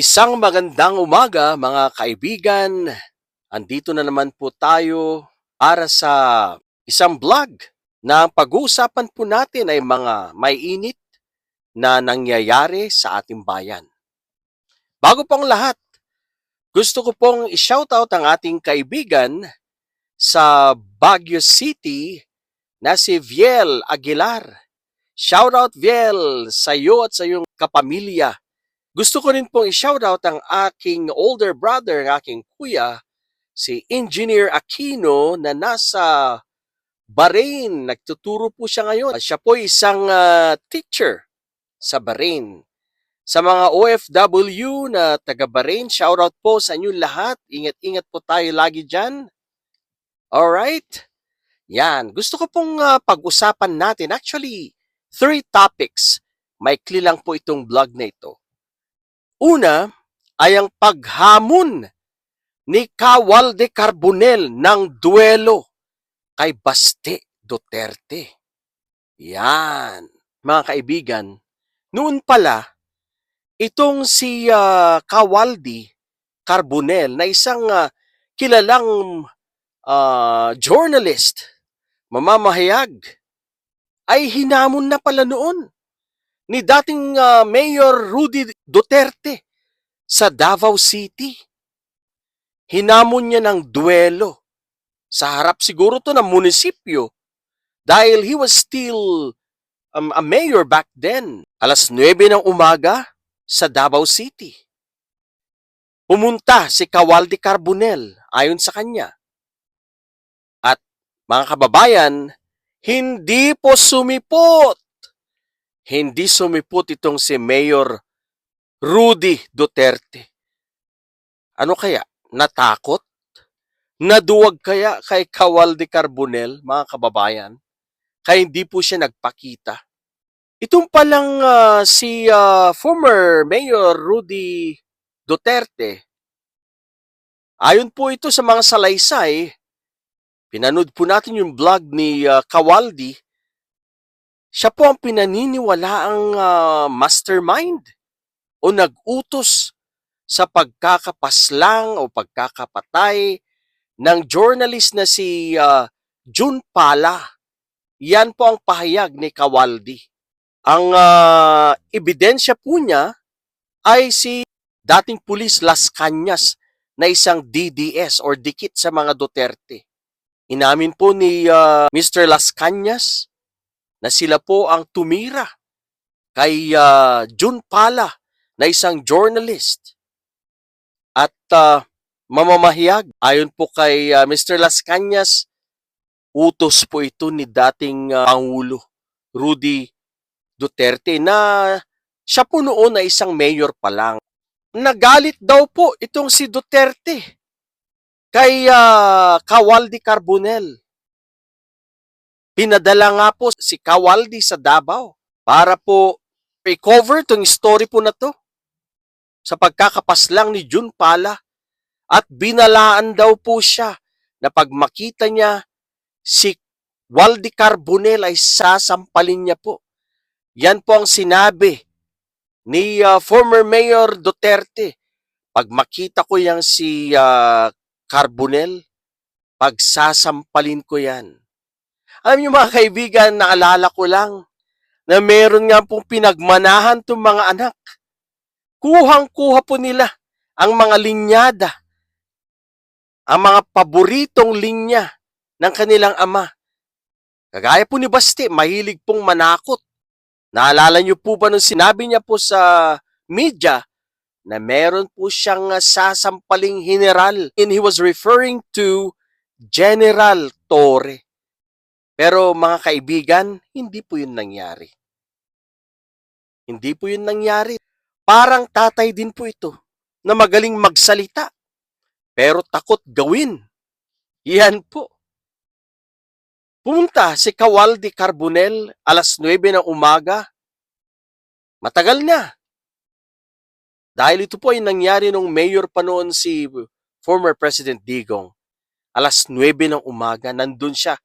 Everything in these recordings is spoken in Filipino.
Isang magandang umaga mga kaibigan. Andito na naman po tayo para sa isang vlog na ang pag-uusapan po natin ay mga may init na nangyayari sa ating bayan. Bago pong lahat, gusto ko pong i-shoutout ang ating kaibigan sa Baguio City na si Viel Aguilar. Shoutout Viel sa iyo at sa iyong kapamilya gusto ko rin pong i-shoutout ang aking older brother, ang aking kuya, si Engineer Aquino na nasa Bahrain. Nagtuturo po siya ngayon. Siya po isang ah, teacher sa Bahrain. Sa mga OFW na taga Bahrain, shoutout po sa inyo lahat. Ingat-ingat po tayo lagi dyan. Alright? Yan. Gusto ko pong ah, pag-usapan natin. Actually, three topics. Maikli lang po itong vlog na ito. Una ay ang paghamon ni Kawalde Carbonel ng duelo kay Baste Duterte. Yan. Mga kaibigan, noon pala, itong si ah, Kawaldi Carbonel na isang ah, kilalang ah, journalist, mamamahayag, ay hinamon na pala noon ni dating ah, Mayor Rudy Duterte sa Davao City. Hinamon niya ng duelo sa harap siguro to ng munisipyo dahil he was still um, a mayor back then. Alas 9 ng umaga sa Davao City. Pumunta si Kawaldi Carbonel ayon sa kanya. At mga kababayan, hindi po sumipot hindi sumipot itong si Mayor Rudy Duterte. Ano kaya? Natakot? Naduwag kaya kay Kawal de Carbonel, mga kababayan? Kaya hindi po siya nagpakita. Itong palang ah, si ah, former Mayor Rudy Duterte, ayon po ito sa mga salaysay, pinanood po natin yung vlog ni ah, Kawaldi, siya po ang pinaniniwalaang ah, mastermind o nag-utos sa pagkakapaslang o pagkakapatay ng journalist na si ah, Jun Pala. Yan po ang pahayag ni Kawaldi. Ang ah, ebidensya po niya ay si dating pulis Las Cañas na isang DDS or dikit sa mga Duterte. Inamin po ni ah, Mr. Las Cañas na sila po ang tumira kay ah, Jun Pala na isang journalist at ah, mamamahayag ayon po kay ah, Mr. Las Cañas utos po ito ni dating ah, Pangulo Rudy Duterte na siya po noon ay isang mayor pa lang. Nagalit daw po itong si Duterte kay ah, Kawaldi Carbonel Pinadala nga po si Kawaldi sa Davao para po i-cover tong story po na to sa pagkakapaslang ni Jun Pala at binalaan daw po siya na pag makita niya si Waldi Carbonel ay sasampalin niya po. Yan po ang sinabi ni uh, former Mayor Duterte. Pag makita ko yang si uh, Carbonel, pagsasampalin ko yan. Alam niyo mga kaibigan, naalala ko lang na meron nga pong pinagmanahan itong mga anak. Kuhang-kuha po nila ang mga linyada, ang mga paboritong linya ng kanilang ama. Kagaya po ni Basti, mahilig pong manakot. Naalala niyo po ba nung sinabi niya po sa media na meron po siyang ah, sasampaling general and he was referring to General Torre. Pero mga kaibigan, hindi po yun nangyari. Hindi po yun nangyari. Parang tatay din po ito na magaling magsalita pero takot gawin. Yan po. Pumunta si Kawaldi Carbonel alas 9 ng umaga. Matagal na. Dahil ito po ay nangyari nung mayor pa noon si former President Digong. Alas 9 ng umaga, nandun siya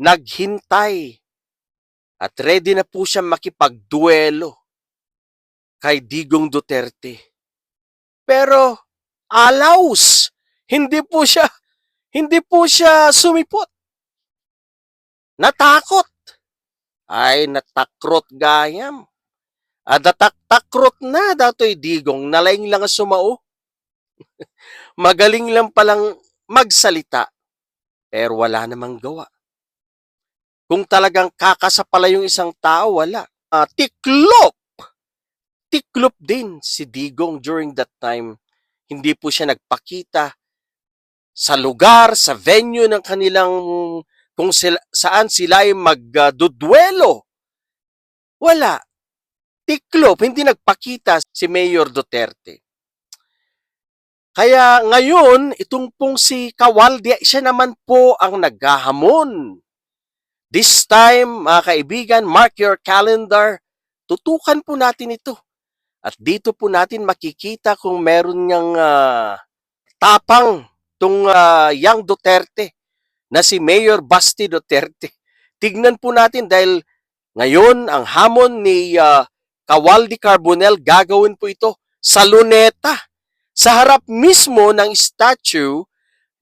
naghintay at ready na po siya makipagduelo kay Digong Duterte. Pero alaus, hindi po siya hindi po siya sumipot. Natakot. Ay, natakrot gayam. At nataktakrot na dato'y digong, nalaing lang ang sumao. Magaling lang palang magsalita, pero wala namang gawa. Kung talagang kakasapala yung isang tao, wala. Ah, tiklop! Tiklop din si Digong during that time. Hindi po siya nagpakita sa lugar, sa venue ng kanilang kung sila, saan sila ay magdudwelo. Wala. Tiklop, hindi nagpakita si Mayor Duterte. Kaya ngayon, itong pong si Kawaldi, siya naman po ang naghahamon. This time, mga kaibigan, mark your calendar. Tutukan po natin ito. At dito po natin makikita kung meron niyang ah, tapang tong ah, Yang Duterte na si Mayor Basti Duterte. Tignan po natin dahil ngayon ang hamon ni ah, Kawaldi Carbonel gagawin po ito sa luneta sa harap mismo ng statue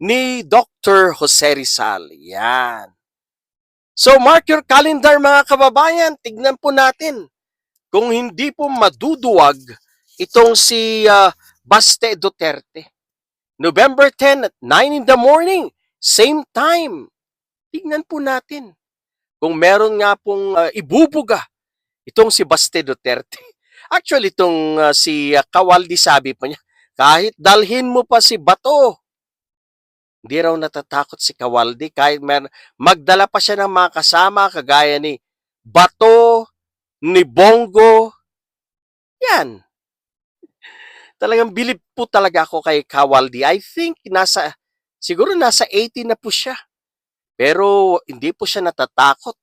ni Dr. Jose Rizal. Yan. So mark your calendar mga kababayan, tignan po natin kung hindi po maduduwag itong si ah, Baste Duterte. November 10 at 9 in the morning, same time. Tignan po natin kung meron nga pong ah, ibubuga itong si Baste Duterte. Actually, itong ah, si ah, Kawaldi sabi pa niya, kahit dalhin mo pa si Bato, hindi raw natatakot si Kawaldi kahit mer magdala pa siya ng mga kasama kagaya ni Bato, ni Bongo. Yan. Talagang bilib po talaga ako kay Kawaldi. I think nasa, siguro nasa 80 na po siya. Pero hindi po siya natatakot.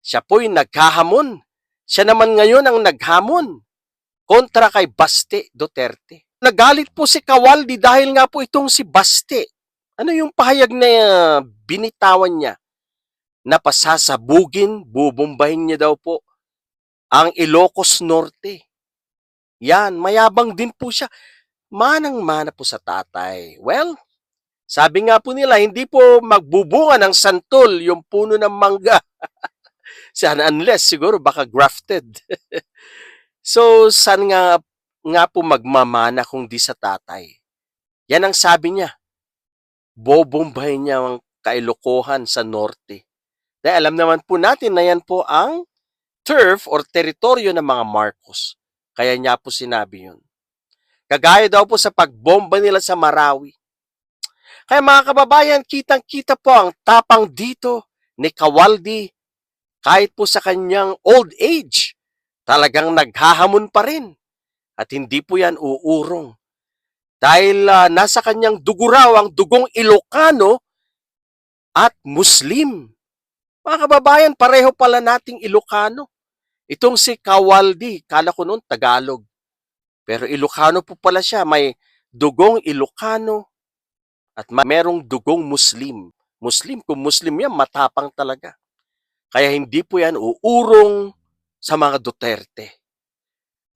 Siya po'y naghahamon. Siya naman ngayon ang naghamon kontra kay Baste Duterte. Nagalit po si Kawaldi dahil nga po itong si Baste. Ano yung pahayag na uh, binitawan niya? Na pasasabugin, bubumbahin niya daw po ang Ilocos Norte. Yan, mayabang din po siya. Manang-mana po sa tatay. Well, sabi nga po nila, hindi po magbubunga ng santol yung puno ng mangga. Sana unless siguro baka grafted. so, saan nga, nga po magmamana kung di sa tatay? Yan ang sabi niya. Bobombahin niya ang kailokohan sa norte. Dahil alam naman po natin na yan po ang turf or teritoryo ng mga Marcos. Kaya niya po sinabi yun. Kagaya daw po sa pagbomba nila sa Marawi. Kaya mga kababayan, kitang-kita po ang tapang dito ni Kawaldi kahit po sa kanyang old age. Talagang naghahamon pa rin. At hindi po yan uurong. Dahil ah, nasa kanyang dugo raw ang dugong Ilocano at Muslim. Mga kababayan, pareho pala nating Ilocano. Itong si Kawaldi, kala ko noon Tagalog. Pero Ilocano po pala siya. May dugong Ilocano at merong dugong Muslim. Muslim, kung Muslim yan, matapang talaga. Kaya hindi po yan uurong sa mga Duterte.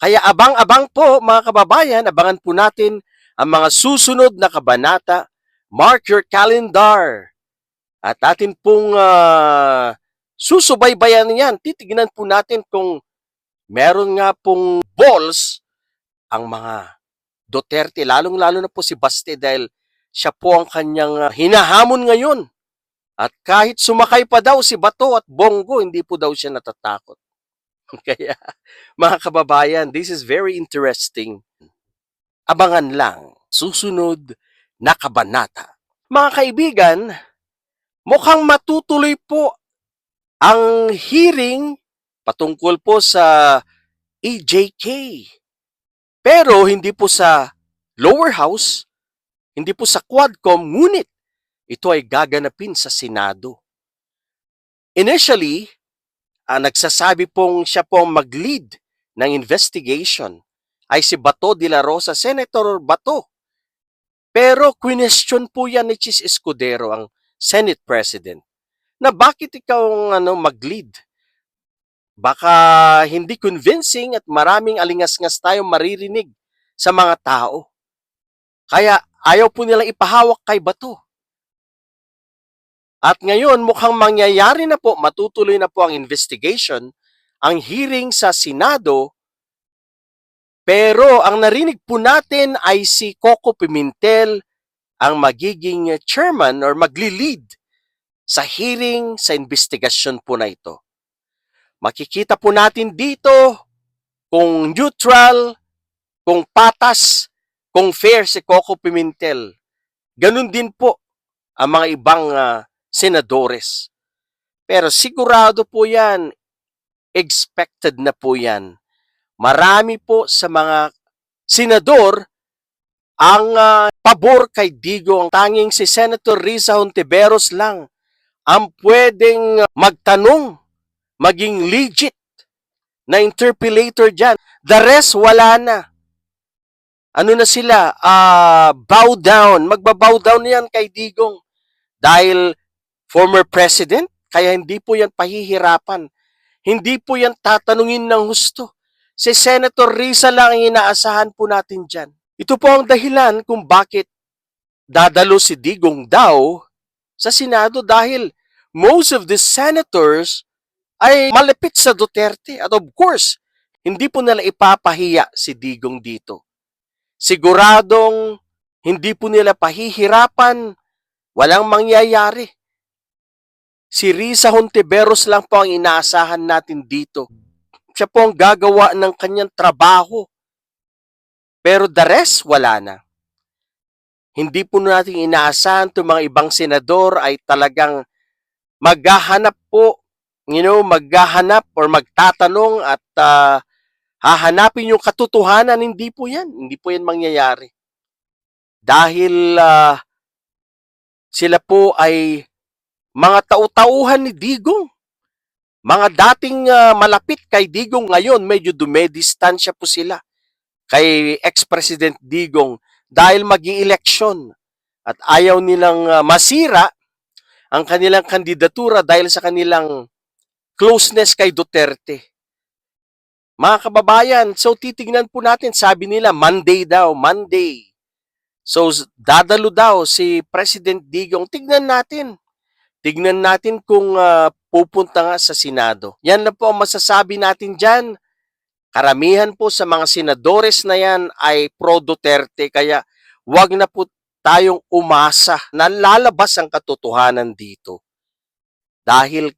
Kaya abang-abang po mga kababayan, abangan po natin ang mga susunod na kabanata. Mark your calendar. At atin pong ah, susubaybayan yan. Titignan po natin kung meron nga pong balls ang mga Duterte, lalong-lalo na po si Baste dahil siya po ang kanyang ah, hinahamon ngayon. At kahit sumakay pa daw si Bato at Bongo, hindi po daw siya natatakot. Kaya, mga kababayan, this is very interesting. Abangan lang, susunod na kabanata. Mga kaibigan, mukhang matutuloy po ang hearing patungkol po sa EJK. Pero hindi po sa lower house, hindi po sa Quadcom, ngunit ito ay gaganapin sa Senado. Initially, ah, nagsasabi pong siya pong mag-lead ng investigation ay si Bato de la Rosa, Senator Bato. Pero question po yan ni Chis Escudero, ang Senate President, na bakit ikaw ang ano, mag-lead? Baka hindi convincing at maraming alingas-ngas tayo maririnig sa mga tao. Kaya ayaw po nilang ipahawak kay Bato. At ngayon mukhang mangyayari na po, matutuloy na po ang investigation, ang hearing sa Senado, pero ang narinig po natin ay si Coco Pimentel ang magiging chairman or magli-lead sa hearing sa investigasyon po na ito. Makikita po natin dito kung neutral, kung patas, kung fair si Coco Pimentel. Ganun din po ang mga ibang ah, senadores. Pero sigurado po yan, expected na po yan. Marami po sa mga senador ang ah, pabor kay Digo. Ang tanging si Senator Risa Hontiveros lang ang pwedeng magtanong, maging legit na interpellator dyan. The rest, wala na. Ano na sila? Ah, bow down. Magbabow down yan kay Digong. Dahil former president, kaya hindi po yan pahihirapan. Hindi po yan tatanungin ng husto. Si Senator Risa lang ang inaasahan po natin dyan. Ito po ang dahilan kung bakit dadalo si Digong daw sa Senado dahil most of the senators ay malapit sa Duterte. At of course, hindi po nila ipapahiya si Digong dito. Siguradong hindi po nila pahihirapan, walang mangyayari. Si Risa Hontiveros lang po ang inaasahan natin dito. Siya po ang gagawa ng kanyang trabaho. Pero the rest, wala na. Hindi po natin inaasahan itong mga ibang senador ay talagang maghahanap po, you know, maghahanap or magtatanong at ah, hahanapin yung katotohanan. Hindi po yan. Hindi po yan mangyayari. Dahil ah, sila po ay mga tau-tauhan ni Digong. Mga dating ah, malapit kay Digong ngayon, medyo dumedistansya po sila kay ex-president Digong dahil magi eleksyon at ayaw nilang ah, masira ang kanilang kandidatura dahil sa kanilang closeness kay Duterte. Mga kababayan, so titignan po natin, sabi nila Monday daw, Monday. So dadalo daw si President Digong. Tignan natin. Tignan natin kung ah, pupunta nga sa Senado. Yan na po ang masasabi natin dyan. Karamihan po sa mga senadores na yan ay pro-Duterte kaya wag na po tayong umasa na lalabas ang katotohanan dito. Dahil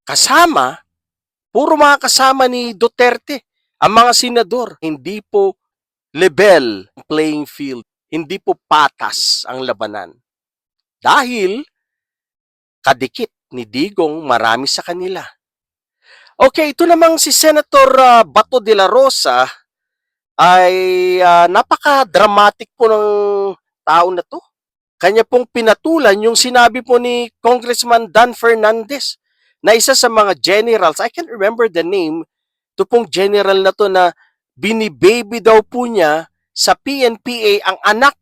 kasama, puro mga kasama ni Duterte, ang mga senador, hindi po level playing field, hindi po patas ang labanan. Dahil kadikit ni Digong marami sa kanila. Okay, ito namang si Senator ah, Bato de la Rosa ay ah, napaka-dramatic po ng tao na to. Kanya pong pinatulan yung sinabi po ni Congressman Dan Fernandez na isa sa mga generals, I can't remember the name, ito pong general na to na binibaby daw po niya sa PNPA ang anak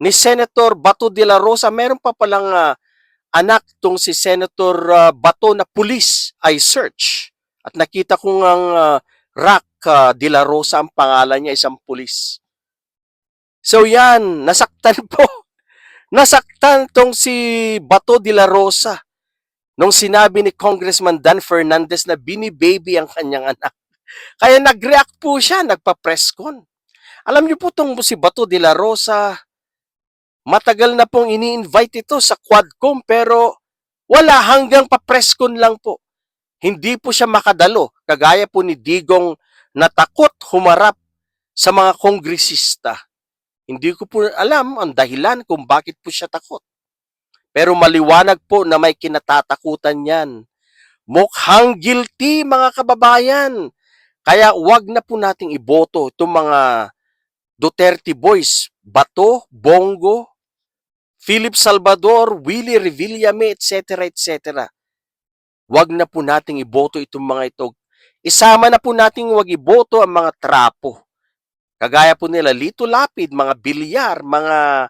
ni Senator Bato de la Rosa. Meron pa palang ah, anak tong si Senator ah, Bato na pulis ay search. At nakita ko ang uh, Rock ah, de la Rosa ang pangalan niya, isang pulis. So yan, nasaktan po. Nasaktan tong si Bato de la Rosa nung sinabi ni Congressman Dan Fernandez na binibaby ang kanyang anak. Kaya nag-react po siya, nagpa-press con. Alam niyo po tong si Bato de la Rosa, matagal na pong ini-invite ito sa Quadcom pero wala hanggang pa-press con lang po. Hindi po siya makadalo, kagaya po ni Digong na takot humarap sa mga kongresista. Hindi ko po alam ang dahilan kung bakit po siya takot. Pero maliwanag po na may kinatatakutan yan. Mukhang guilty mga kababayan. Kaya wag na po nating iboto itong mga Duterte boys, Bato, Bongo, Philip Salvador, Willie Revillame, etc. etc. Wag na po nating iboto itong mga ito. Isama na po nating wag iboto ang mga trapo. Kagaya po nila Lito Lapid, mga bilyar, mga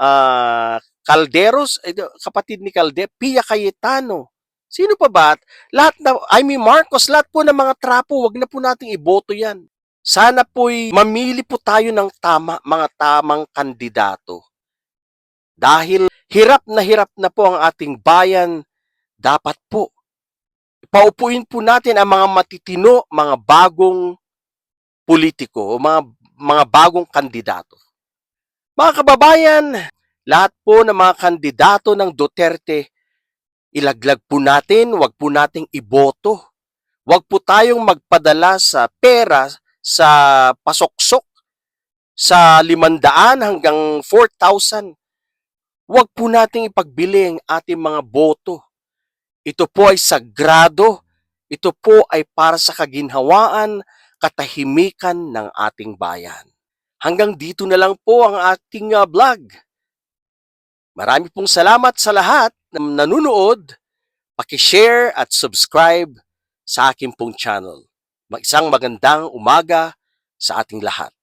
ah, Calderos, eh, kapatid ni Calde, Pia Cayetano. Sino pa ba? Lahat na, I mean Marcos, lahat po ng mga trapo, wag na po nating iboto yan. sana po'y mamili po tayo ng tama, mga tamang kandidato. Dahil hirap na hirap na po ang ating bayan, dapat po paupuin po natin ang mga matitino, mga bagong politiko, o mga, mga bagong kandidato. Mga kababayan, lahat po ng mga kandidato ng Duterte, ilaglag po natin, wag po nating iboto. Wag po tayong magpadala sa pera sa pasoksok sa 500 hanggang 4,000. Wag po nating ipagbili ang ating mga boto. Ito po ay sagrado. Ito po ay para sa kaginhawaan, katahimikan ng ating bayan. Hanggang dito na lang po ang ating uh, vlog. Marami pong salamat sa lahat na nanonood. Paki-share at subscribe sa aking pong channel. Isang magandang umaga sa ating lahat.